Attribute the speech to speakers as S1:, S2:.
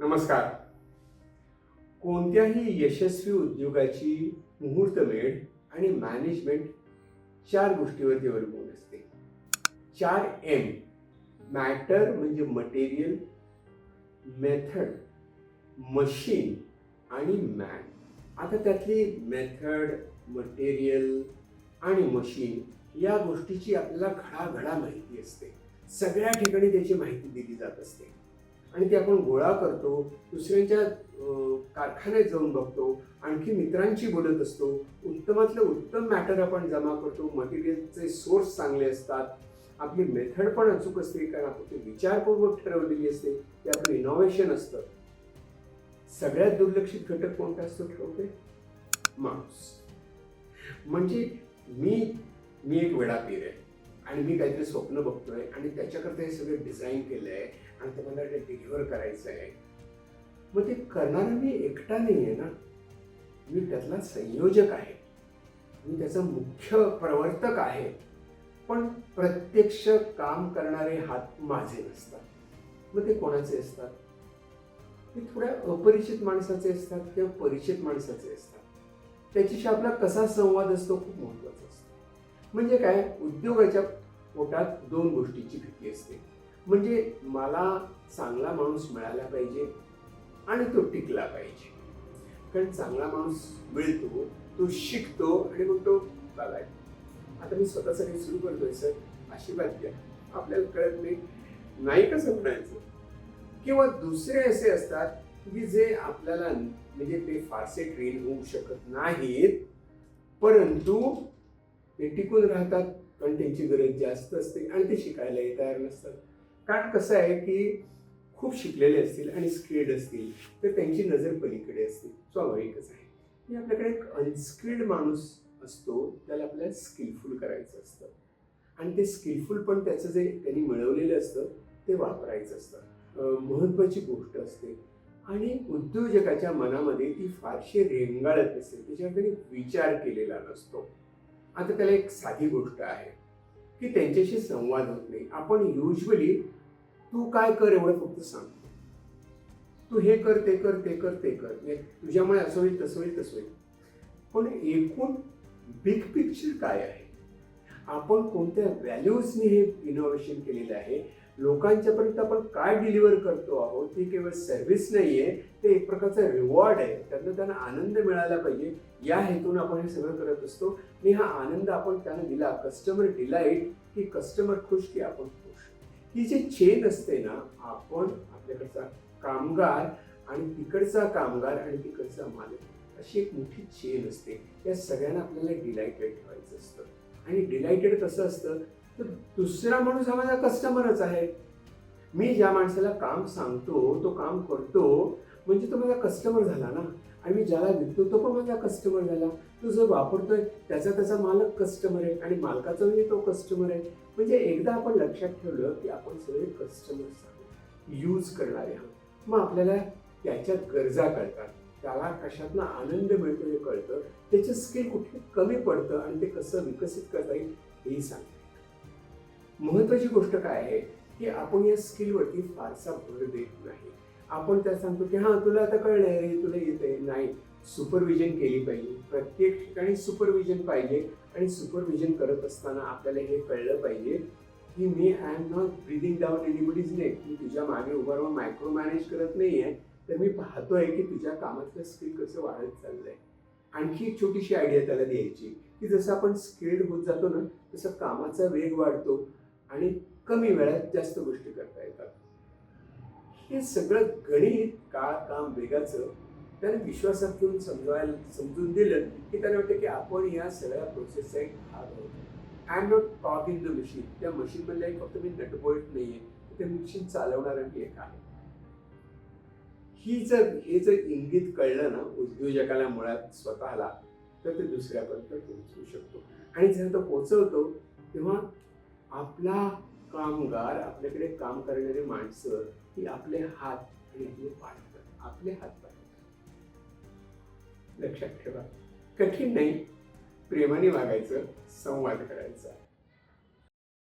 S1: नमस्कार. कोणत्याही यशस्वी उद्योगाची मुहूर्तमेढ आणि मॅनेजमेंट चार गोष्टीवरती अवलंबून असते. चार एम मॅटर म्हणजे मटेरियल मेथड मशीन आणि मॅन आता त्यातली मेथड मटेरियल आणि मशीन या गोष्टीची आपल्याला घडाघडा माहिती असते. सगळ्या ठिकाणी त्याची माहिती दिली जात असते. आणि ती आपण गोळा करतो दुसऱ्यांच्या कारखान्यात जाऊन बघतो आणखी मित्रांशी बोलत असतो उत्तमातलं उत्तम मॅटर आपण जमा करतो मटेरियलचे सोर्स चांगले असतात आपली मेथड पण अचूक असते कारण आपण विचारपूर्वक ठरवलेली असते ते आपलं इनोव्हेशन असतं. सगळ्यात दुर्लक्षित घटक कोणता असतो ठरवते माणूस. म्हणजे मी मी एक वेळा आहे. आणि मी काहीतरी स्वप्न बघतोय आणि त्याच्याकरता हे सगळं डिझाईन केलं आहे आणि ते मला ते डिलिव्हर करायचं आहे मग ते करणारा मी एकटा नाही आहे ना. मी त्यातला संयोजक आहे. मी त्याचा मुख्य प्रवर्तक आहे. पण प्रत्यक्ष काम करणारे हात माझे नसतात. मग ते कोणाचे असतात? ते थोड्या अपरिचित माणसाचे असतात किंवा परिचित माणसाचे असतात. त्याच्याशी आपला कसा संवाद असतो खूप महत्त्वाचा असतो. म्हणजे काय? उद्योगाच्या पोटात दोन गोष्टीची भीती असते. म्हणजे मला चांगला माणूस मिळाला पाहिजे आणि तो टिकला पाहिजे. कारण चांगला माणूस मिळतो तो शिकतो आणि मग तो बघाय. आता मी स्वतःसाठी सुरू करतोय सर. आशीर्वाद द्या आपल्याला कळत नाही. नाही कसं म्हणायचं किंवा दुसरे असे असतात की जे आपल्याला म्हणजे ते फारसे ट्रेन होऊ शकत नाहीत परंतु ते टिकून राहतात. कारण त्यांची गरज जास्त असते आणि ते शिकायलाही तयार नसतात. कारण कसं आहे की खूप शिकलेले असतील आणि स्किल्ड असतील तर त्यांची नजर पलीकडे असते. स्वाभाविकच आहे. आणि आपल्याकडे एक अनस्किल्ड माणूस असतो त्याला आपल्याला स्किलफुल करायचं असतं. आणि ते स्किलफुल पण त्याचं जे त्यांनी मिळवलेलं असतं ते वापरायचं असतं. महत्त्वाची गोष्ट असते. आणि उद्योजकाच्या मनामध्ये ती फारशी रेंगाळत नसते. त्याच्यावर त्यांनी विचार केलेला नसतो. आता त्याला एक साधी गोष्ट आहे की त्यांच्याशी संवाद होत नाही. आपण युजली तू काय कर एवढं फक्त सांग. तू हे कर ते कर ते कर ते कर. म्हणजे तुझ्यामुळे असं होईल तसं होईल तसं होईल. पण एकूण बिग पिक्चर काय आहे? आपण कोणत्या व्हॅल्यूजने हे इनोव्हेशन केलेलं आहे? लोकांच्यापर्यंत आपण काय डिलिव्हर करतो आहोत ती केवळ सर्व्हिस नाही आहे ते एक प्रकारचा रिवॉर्ड आहे. त्यांना त्यांना आनंद मिळाला पाहिजे. या हेतून आपण हे सगळं करत असतो. आणि हा आनंद आपण त्यांना दिला. कस्टमर डिलाईट की कस्टमर खुश की आपण खुश. ही जी चेन असते ना आपण आपल्याकडचा कामगार आणि तिकडचा कामगार आणि तिकडचा मालक अशी एक मोठी चेन असते. या सगळ्यांना आपल्याला डिलायटेड ठेवायचं असतं. आणि डिलायटेड कसं असतं? तर दुसरा माणूस हा माझा कस्टमरच आहे. मी ज्या माणसाला काम सांगतो तो काम करतो म्हणजे तो माझा कस्टमर झाला ना. आणि मी ज्याला विकतो तो पण माझा कस्टमर झाला. तो जो वापरतोय त्याचा त्याचा मालक कस्टमर आहे आणि मालकाचा म्हणजे तो कस्टमर आहे. म्हणजे एकदा आपण लक्षात ठेवलं की आपण सगळे कस्टमर्स आहोत यूज करणारे आहोत. मग आपल्याला त्याच्या गरजा कळतात. त्याला कशातनं आनंद मिळतो हे कळतं. त्याचं स्किल कुठे कमी पडतं आणि ते कसं विकसित करता येईल हेही सांगतं महत्त्वाची गोष्ट काय आहे की आपण या स्किलवरती फारसा भर देत नाही. आपण त्या सांगतो की हां तुला आता कळलं रे तुला येत आहे नाही. सुपरविजन केली पाहिजे. प्रत्येक ठिकाणी सुपरविजन पाहिजे आणि सुपरविजन करत असताना आपल्याला हे कळलं पाहिजे की मी I am not breathing down anybody's neck मी तुझ्या मागे उभा राहून मायक्रो मॅनेज करत नाही आहे तर मी पाहतोय की तुझ्या कामातलं स्किल कसं वाढत चाललंय. आणखी एक छोटीशी आयडिया त्याला द्यायची की जसं आपण स्किल्ड होत जातो ना तसं कामाचा वेग वाढतो. आणि कमी वेळात जास्त गोष्टी करता येतात. हे सगळं गणित काळ काम वेगाचं त्याने विश्वासात घेऊन समजवायला समजून दिलं की त्याला वाटतं की आपण या सगळ्या प्रोसेसचा एक भाग आहोत. I am not talk in the machine त्या मशीनमधलं एक फक्त मी नटबोल्ट नाही आहे ते मशीन चालवणारा मी एक आहे. ही जर हे जर इंगित कळलं ना उद्योजकाला मुळात स्वतःला तर ते दुसऱ्यापर्यंत पोहोचवू शकतो. आणि जेव्हा तो पोहोचवतो तेव्हा आपला कामगार आपल्याकडे काम करणारी माणसं ही आपले हात आणि आपले पाय आपले हात पाय लक्षात ठेवा. कठीण नाही. प्रेमाने वागायचं संवाद करायचा.